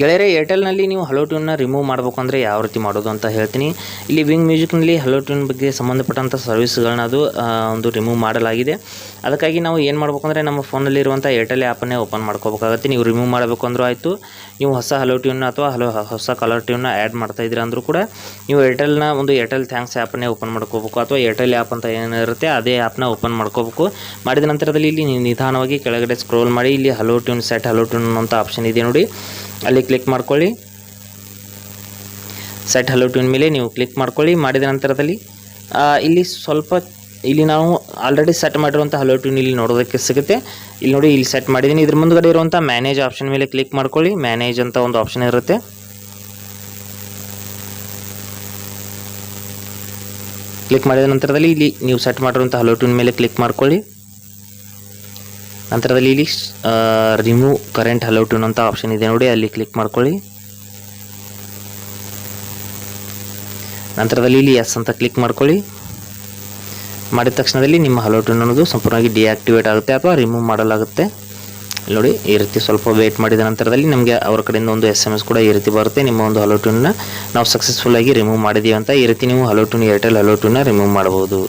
ಗೆಳೆಯರೆ ಏರ್ಟೆಲ್ನಲ್ಲಿ ನೀವು ಹಲೋ ಟ್ಯೂನ್ನ ರಿಮೂವ್ ಮಾಡಬೇಕು ಅಂದರೆ ಯಾವ ರೀತಿ ಮಾಡೋದು ಅಂತ ಹೇಳ್ತೀನಿ. ಇಲ್ಲಿ ವಿಂಗ್ ಮ್ಯೂಸಿಕ್ನಲ್ಲಿ ಹಲೋ ಟ್ಯೂನ್ ಬಗ್ಗೆ ಸಂಬಂಧಪಟ್ಟಂಥ ಸರ್ವಿಸ್ಗಳನ್ನ ಅದು ಒಂದು ರಿಮೂವ್ ಮಾಡಲಾಗಿದೆ. ಅದಕ್ಕಾಗಿ ನಾವು ಏನು ಮಾಡಬೇಕು ಅಂದರೆ ನಮ್ಮ ಫೋನಲ್ಲಿರುವಂಥ ಏರ್ಟೆಲ್ ಆ್ಯಪನ್ನೇ ಓಪನ್ ಮಾಡ್ಕೋಬೇಕಾಗತ್ತೆ. ನೀವು ರಿಮೂವ್ ಮಾಡಬೇಕು ಅಂದರೂ ಆಯಿತು. ನೀವು ಹೊಸ ಹಲೋ ಟ್ಯೂನ್ನ ಅಥವಾ ಹಲೋ ಹೊಸ ಕಲರ್ ಟ್ಯೂನ್ನ ಆ್ಯಡ್ ಮಾಡ್ತಾ ಇದ್ದೀರಾ ಅಂದರೂ ಕೂಡ ನೀವು ಏರ್ಟೆಲ್ನ ಒಂದು ಏರ್ಟೆಲ್ ಥ್ಯಾಂಕ್ಸ್ ಆ್ಯಪನ್ನೇ ಓಪನ್ ಮಾಡ್ಕೋಬೇಕು. ಅಥವಾ ಏರ್ಟೆಲ್ ಆ್ಯಪ್ ಅಂತ ಏನಿರುತ್ತೆ, ಅದೇ ಆ್ಯಪ್ನ ಓಪನ್ ಮಾಡ್ಕೋಬೇಕು. ಮಾಡಿದ ನಂತರದಲ್ಲಿ ಇಲ್ಲಿ ನಿಧಾನವಾಗಿ ಕೆಳಗಡೆ ಸ್ಕ್ರೋಲ್ ಮಾಡಿ, ಇಲ್ಲಿ hello tune set hello tune ಅಂತ ಆಪ್ಷನ್ ಇದೆ ನೋಡಿ. ಅಲ್ಲಿ ಕ್ಲಿಕ್ ಮಾಡ್ಕೊಳ್ಳಿ. ಸೆಟ್ ಹಲೋ ಟ್ಯೂನ್ ಮೇಲೆ ನೀವು ಕ್ಲಿಕ್ ಮಾಡ್ಕೊಳ್ಳಿ. ಮಾಡಿದ ನಂತರದಲ್ಲಿ ಇಲ್ಲಿ ಸ್ವಲ್ಪ, ಇಲ್ಲಿ ನಾವು ಆಲ್ರೆಡಿ ಸೆಟ್ ಮಾಡಿರುವಂಥ ಹಲೋ ಟ್ಯೂನ್ ಇಲ್ಲಿ ನೋಡೋದಕ್ಕೆ ಸಿಗುತ್ತೆ. ಇಲ್ಲಿ ನೋಡಿ, ಇಲ್ಲಿ ಸೆಟ್ ಮಾಡಿದ್ದೀನಿ. ಇದ್ರ ಮುಂದುಗಡೆ ಇರುವಂಥ ಮ್ಯಾನೇಜ್ ಆಪ್ಷನ್ ಮೇಲೆ ಕ್ಲಿಕ್ ಮಾಡ್ಕೊಳ್ಳಿ. ಮ್ಯಾನೇಜ್ ಅಂತ ಒಂದು ಆಪ್ಷನ್ ಇರುತ್ತೆ. ಕ್ಲಿಕ್ ಮಾಡಿದ ನಂತರದಲ್ಲಿ ಇಲ್ಲಿ ನೀವು ಸೆಟ್ ಮಾಡಿರುವಂಥ ಹಲೋ ಟ್ಯೂನ್ ಮೇಲೆ ಕ್ಲಿಕ್ ಮಾಡ್ಕೊಳ್ಳಿ. ನಂತರದಲ್ಲಿ ಇಲ್ಲಿ ರಿಮೂವ್ ಕರೆಂಟ್ ಹಲೋ ಟ್ಯೂನ್ ಅಂತ ಆಪ್ಷನ್ ಇದೆ ನೋಡಿ, ಅಲ್ಲಿ ಕ್ಲಿಕ್ ಮಾಡ್ಕೊಳ್ಳಿ. ನಂತರದಲ್ಲಿ ಇಲ್ಲಿ ಎಸ್ ಅಂತ ಕ್ಲಿಕ್ ಮಾಡ್ಕೊಳ್ಳಿ. ಮಾಡಿದ ತಕ್ಷಣದಲ್ಲಿ ನಿಮ್ಮ ಹಲೋ ಟ್ಯೂನ್ ಅನ್ನೋದು ಸಂಪೂರ್ಣವಾಗಿ ಡಿಆಕ್ಟಿವೇಟ್ ಆಗುತ್ತೆ ಅಥವಾ ರಿಮೂವ್ ಮಾಡಲಾಗುತ್ತೆ. ನೋಡಿ, ಈ ರೀತಿ ಸ್ವಲ್ಪ ವೇಟ್ ಮಾಡಿದ ನಂತರದಲ್ಲಿ ನಮಗೆ ಅವರ ಕಡೆಯಿಂದ ಒಂದು ಎಸ್ ಎಂ ಎಸ್ ಕೂಡ ಈ ರೀತಿ ಬರುತ್ತೆ. ನಿಮ್ಮ ಒಂದು ಹಲೋ ಟ್ಯೂನ್ನ ನಾವು ಸಕ್ಸಸ್ಫುಲ್ ಆಗಿ ರಿಮೂವ್ ಮಾಡಿದೀವಿ ಅಂತ ಈ ರೀತಿ ನೀವು ಹಲೋ ಟ್ಯೂನ್ ಏರ್ಟೆಲ್ ಹಲೋ ಟ್ಯೂನ್ನ ರಿಮೂವ್ ಮಾಡಬಹುದು.